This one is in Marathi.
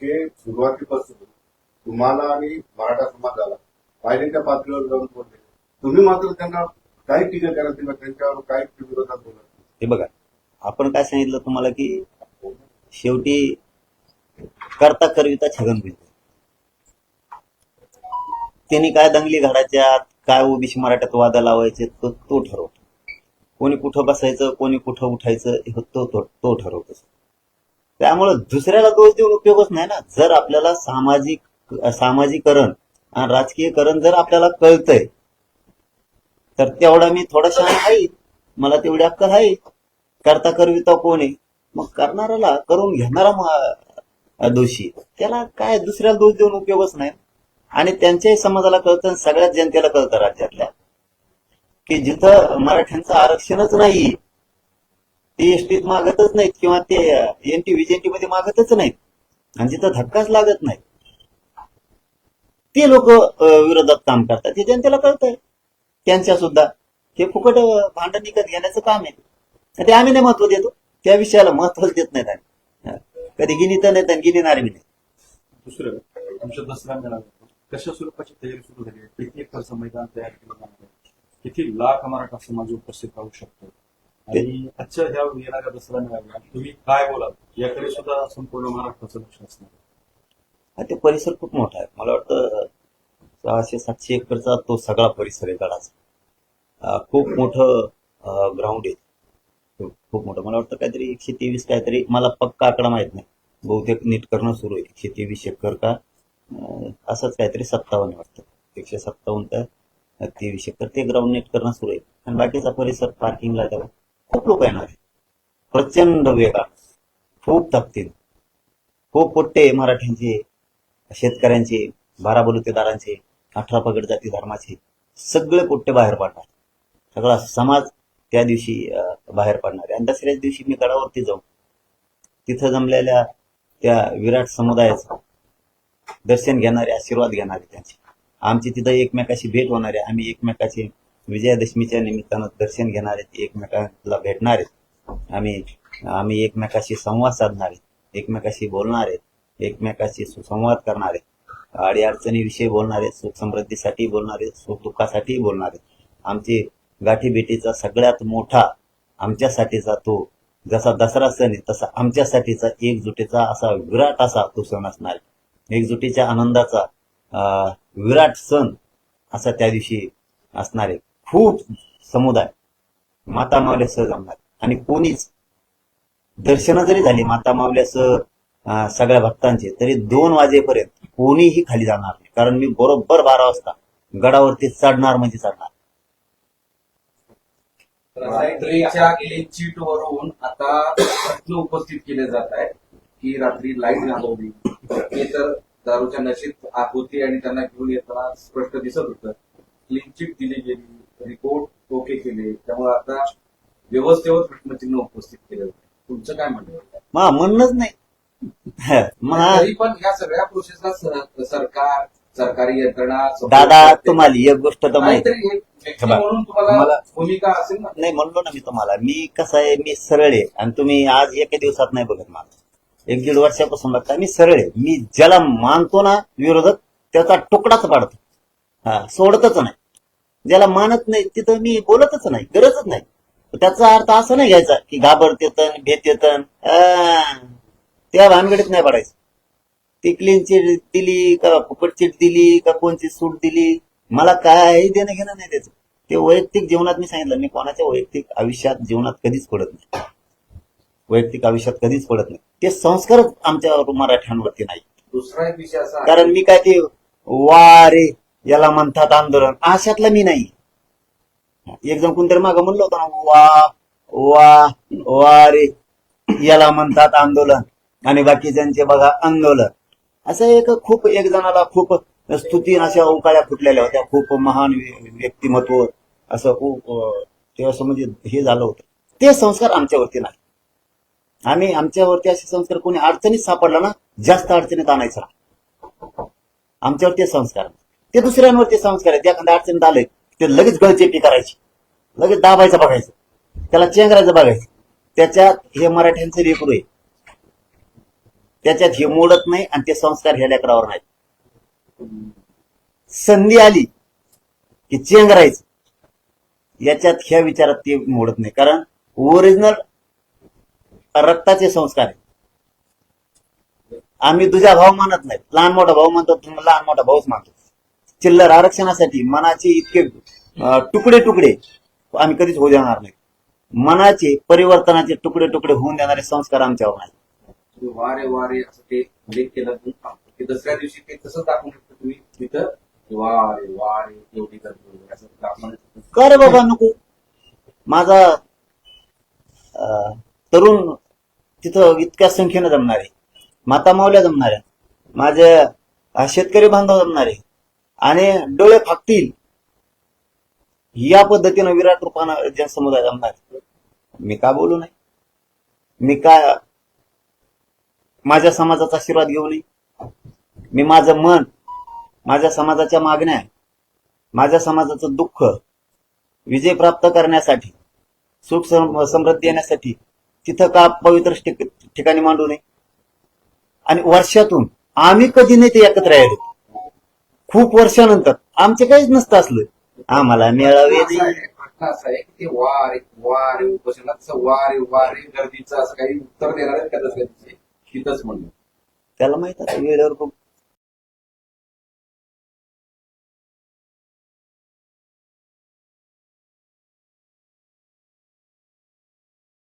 फडके सुरुवातीपासून तुम्हाला आणि मराठा समाजाला पायरीच्या पातळीवर जाऊन बोलले. तुम्ही मात्र त्यांना काही टीका करत नाही त्यांच्यावर काही विरोधात बोलत हे बघा आपण काय सांगितलं तुम्हाला की शेवटी करता करविता छगन भुजबळ. त्यांनी काय दंगली घडायच्या काय ओबीसी मराठ्यात वादा लावायचे तो तो ठरवतो. कोणी कुठं बसायचं कोणी कुठं उठायचं तो तो तो ठरवतो. त्यामुळे दुसऱ्याला दोष देऊन उपयोगच नाही ना. जर आपल्याला सामाजिक सामाजिकरण आणि राजकीयकरण जर आपल्याला कळतंय तर तेवढा मी थोडा शहाणा आहे. मला तेवढी अक्कल आहे. करता करविता कोण. आहे मग करणाऱ्याला करून घेणारा दोषी. त्याला काय दुसऱ्याला दोष देऊन उपयोगच नाही. आणि त्यांच्याही समाजाला कळतं आणि सगळ्याच जनतेला कळतं राज्यातल्या. की जिथं मराठ्यांचं आरक्षणच नाही ते एसटीत मागतच नाहीत किंवा ते एनटी विजेंटी मध्ये मागतच नाहीत. आणि तिथं धक्काच लागत नाही ते लोक विरोधात काम करतात. हे जनतेला कळतंय. त्यांच्या सुद्धा. हे फुकट भांडण विकत घेण्याचं काम आहे. ते आम्ही नाही महत्त्व देतो. त्या विषयाला महत्वच देत नाहीत आम्ही. कधी गिनी तर नाहीत आणि गिनीणार बी नाही दुसरं तुमच्या दसरा कशा स्वरूपाची तयारी सुरू झाली आहे? किती एकरचं मैदान तयार केलं जाणार आहे? किती लाख मराठा समाज उपस्थित राहू शकतो? आणि आजच्या ह्या येणाऱ्या दसरा मेळाव्यात तुम्ही काय बोलाल? याकडे सुद्धा संपूर्ण महाराष्ट्राचं लक्ष असणार हा, ते परिसर खूप मोठा आहे. मला वाटतं सहाशे सातशे एकरचा तो सगळा परिसर आहे गडाचा. खूप मोठं ग्राउंड आहे. खूप- मोठं. मला वाटतं काहीतरी एकशे तेवीस काहीतरी मला पक्का आकडा माहीत नाही. बहुतेक नीट करणं सुरू आहे. एकशे तेवीस एकर का? असंच काहीतरी सत्तावन्न वाटतं. एकशे सत्तावन्न तर तेवीस एकर. ते ग्राउंड नीट करणं सुरू आहे. आणि बाकीचा परिसर पार्किंगला त्याला खूप लोक येणार प्रचंड वेगळा खूप तापतील. खूप पोट्टे मराठ्यांचे शेतकऱ्यांचे बारा बलुतेदारांचे अठरा पगड जाती धर्माचे सगळे पोट्टे बाहेर पडणार. सगळा समाज त्या दिवशी बाहेर पडणार आहे. आणि दसऱ्याच दिवशी मी गडावरती जाऊ तिथं जमलेल्या त्या विराट समुदायाचं दर्शन घेणारे आशीर्वाद घेणारे त्यांचे. आमची तिथं एकमेकाशी भेट होणारे आम्ही एकमेकाचे विजयादशमीच्या निमित्तानं दर्शन घेणारे आहेत एकमेकाला आम्ही आम्ही एकमेकाशी संवाद साधणारे एकमेकाशी बोलणारे एकमेकाशी सुसंवाद करणारे आहेत अडी अडचणीविषयी बोलणारे सुख समृद्धीसाठी बोलणारे सुख दुःखासाठी बोलणारे. आमची गाठीभेटीचा सगळ्यात मोठा आमच्यासाठीचा तो जसा दसरा सण आहे तसा आमच्यासाठीचा एकजुटीचा असा विराट असा तो सण असणार आहे. एकजुटीच्या आनंदाचा अं, विराट सण असा त्या दिवशी असणार आहे. खूप समुदाय माता मावल्यासह जमणार. आणि कोणीच दर्शन जरी झाली माता मावल्यासह सगळ्या भक्तांचे तरी दोन वाजेपर्यंत कोणीही खाली जाणार नाही. कारण मी बरोबर बारा वाजता गडावरती चढणार म्हणजे चढणार. रात्रीच्या वरून आता प्रश्न उपस्थित केले जात आहे की रात्री लाइट घालवली. हे तर दारूच्या नशेत होती आणि त्यांना घेऊन येताना स्पष्ट दिसत होतं. क्लीन चिट दिली गेली. रिपोर्ट ओके केले. त्यामुळे आता व्यवस्थेवर प्रश्नचिन्ह उपस्थित केलं तुमचं काय म्हणणं म्हणणंच नाही. मा. तरी पण या सगळ्या प्रोसेसला सर- सरकार सरकारी यंत्रणा दादा. तुम्हाला एक गोष्ट तर माहिती. तुम्हाला- भूमिका असेल ना? नाही म्हणलो ना मी तुम्हाला. मी कसं आहे मी सरळ आहे. आणि तुम्ही आज एका दिवसात नाही बघत मला. एक दीड वर्षापासून बघता मी सरळ आहे. मी ज्याला मानतो ना विरोधक त्याचा तुकडाच पाडतो. हा सोडतच नाही. ज्याला मानत नाही तिथं मी बोलतच नाही गरजच नाही. त्याचा अर्थ असं नाही घ्यायचा की घाबरत येतन भेट येतन त्या भानगडीत नाही पडायचं. ती क्लीन चिट दिली का फुकट चिट दिली का कोणची सूट दिली मला काही देणं घेणं नाही त्याचं. ते वैयक्तिक जीवनात मी सांगितलं मी कोणाच्या वैयक्तिक आयुष्यात जीवनात कधीच पडत नाही. वैयक्तिक आयुष्यात कधीच पडत नाही. ते संस्कारच आमच्या मराठ्यांवरती नाही. दुसरा एक विषय असा कारण मी काय ते वा रे याला म्हणतात आंदोलन. अशातला मी नाही. एक जण कोणतरी मागं म्हणलं होतं ना वा वा वा रे. याला म्हणतात आंदोलन. आणि बाकीच्यांचे बघा आंदोलन. असं एक खूप एक जणाला खूप स्तुती अशा उकाळ्या फुटलेल्या होत्या. खूप महान व्यक्तिमत्व. असं खूप तेव्हा ते असं म्हणजे हे झालं होतं. ते संस्कार आमच्यावरती नाही. आम्ही आमच्यावरती असे संस्कार कोणी अडचणीत सापडला ना जास्त अडचणीत आणायचा. आमच्यावरती संस्कार नाही. ते दुसऱ्यांवरती संस्कार आहेत. एखाद्या अडचणीत आलंय ते लगेच गळचेपी करायची. लगेच दाबायचं बघायचं. त्याला चेंगरायचं बघायचं. त्याच्यात हे मराठ्यांचं रेकरू आहे. त्याच्यात हे मोडत नाही आणि ते संस्कार ह्या लेकरावर नाहीत. संधी आली की चेंगरायचं. याच्यात ह्या विचारात ते मोडत नाही. कारण ओरिजिनल रक्ताचे संस्कार आहेत. आम्ही तुझा भाऊ मानत नाही. लहान मोठा भाऊ म्हणतो तुम्ही लहान मोठा भाऊच मानतो. चिल्लर आरक्षणासाठी मनाचे इतके तुकडे तुकडे आम्ही कधीच होऊ देणार नाही. मनाचे परिवर्तनाचे तुकडे तुकडे होऊन देणारे संस्कार आमच्यावर नाही वारे वारे असं ते केला की दसऱ्या दिवशी ते तसंच दाखवून शकतो तुम्ही. तिथं वारे वारे एवढी गर्दी वगैरे असं दाखवून का रे बाबा नको? माझा तरुण तिथं इतक्या संख्येनं जमणार. आहे माता मावल्या जमणार आहे माझे अं, शेतकरी बांधव जमणार. आहे आणि डोळे फाकतील. या पद्धतीनं विराट रूपानं जनसमुदाय जमणार. मी का बोलू नाही मी का माझ्या समाजाचा आशीर्वाद घेऊ नये? मी माझं मन माझ्या समाजाच्या मागण्या माझ्या समाजाचं दुःख विजय प्राप्त करण्यासाठी सुख समृद्धी येण्यासाठी तिथं का पवित्र ठिकाणी मांडू नये? आणि वर्षातून आम्ही कधी नाही ते एकत्र यायला खूप वर्षानंतर. आमचे काहीच नसतं असलं. आम्हाला मेळावे. ते वारे वारे उपोषणात तसं वारे वारे गर्दीचं असं काही उत्तर देणार आहेत का दिवशी तिथंच म्हणलं त्याला माहीत आहे वेळेवर